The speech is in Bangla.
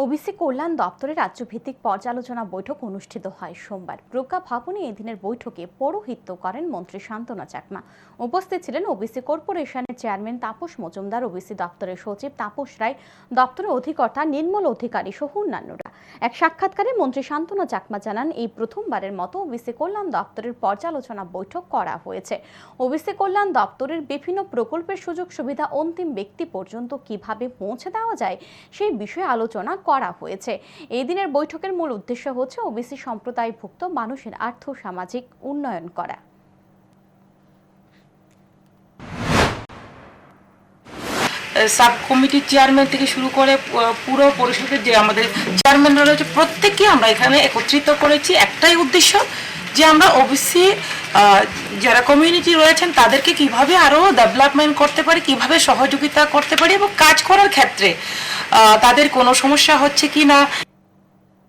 ওবিসি কল্যাণ দপ্তরের রাজ্যভিত্তিক পর্যালোচনা বৈঠক অনুষ্ঠিত হয় সোমবার। প্রজ্ঞা ভবনে এদিনের বৈঠকে পৌরোহিত্য করেন মন্ত্রী শান্তনা চাকমা। উপস্থিত ছিলেন ওবিসি কর্পোরেশনের চেয়ারম্যান তাপস মজুমদার ওবিসি দপ্তরের সচিব তাপস রায়, দপ্তরের অধিকর্তা নির্মল অধিকারী সহ অন্যান্যরা। এক সাক্ষাৎকারে মন্ত্রী শান্তনা চাকমা জানান, এই প্রথমবারের মতো ওবিসি কল্যাণ দপ্তরের পর্যালোচনা বৈঠক করা হয়েছে। ওবিসি কল্যাণ দপ্তরের বিভিন্ন প্রকল্পের সুযোগ সুবিধা অন্তিম ব্যক্তি পর্যন্ত কীভাবে পৌঁছে দেওয়া যায় সেই বিষয়ে আলোচনা করা হয়েছে। এই দিনের বৈঠকের মূল উদ্দেশ্য হচ্ছে ওবিসি সম্প্রদায়ভুক্ত মানুষের আর্থ সামাজিক উন্নয়ন করা। সাব কমিটির চেয়ারম্যান থেকে শুরু করে পুরো পরিষদের যে আমাদের চেয়ারম্যানরা রয়েছে, প্রত্যেককে আমরা এখানে একত্রিত করেছি। একটাই উদ্দেশ্য যে আমরা ওবিসি যারা কমিউনিটি রয়েছেন, তাদেরকে কীভাবে আরও ডেভেলপমেন্ট করতে পারি, কীভাবে সহযোগিতা করতে পারি এবং কাজ করার ক্ষেত্রে তাদের কোনো সমস্যা হচ্ছে কি না?